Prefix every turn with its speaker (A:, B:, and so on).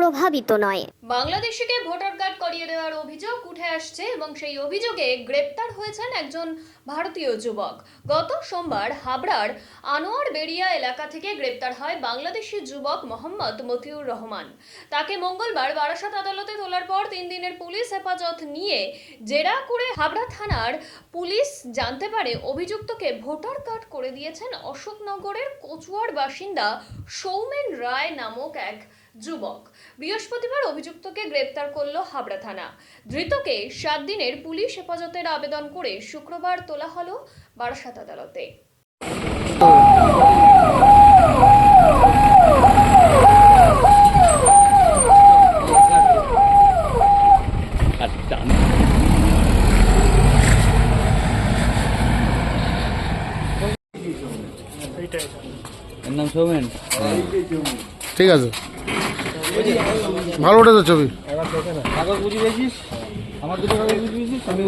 A: প্রভাবিত নয়।
B: বাংলাদেশিকে voter card করিয়ে দেওয়ার অভিযোগ উঠে আসছে এবং সেই অভিযোগে গ্রেপ্তার হয়েছেন একজন ভারতীয় যুবক। গত সোমবার হাবড়ার আনোয়ার বেড়িয়া এলাকা থেকে গ্রেপ্তার হয় বাংলাদেশি যুবক মোহাম্মদ মতিউর রহমান। তাকে মঙ্গলবার বারাসাত আদালতে তোলার পর তিন দিনের পুলিশ হেফাজত নিয়ে জেরা করে হাবড়া থানার পুলিশ জানতে পারে অভিযুক্তকে ভোটার কার্ড করে দিয়েছেন অশোকনগরের কচুয়ার বাসিন্দা সৌমেন রায় নামক এক যুবক। বৃহস্পতিবার অভিযুক্তকে গ্রেপ্তার করল হাবড়া থানা। ধৃতকে সাত দিনের পুলিশ হেফাজতের আবেদন করে শুক্রবার তোলা হলো বারাসাত আদালতে।
C: এর নাম সৌমেন।
D: ঠিক আছে। ভালো উঠেছে ছবি।
C: আমার দুটো কাগজ বুঝিয়েছিস আমি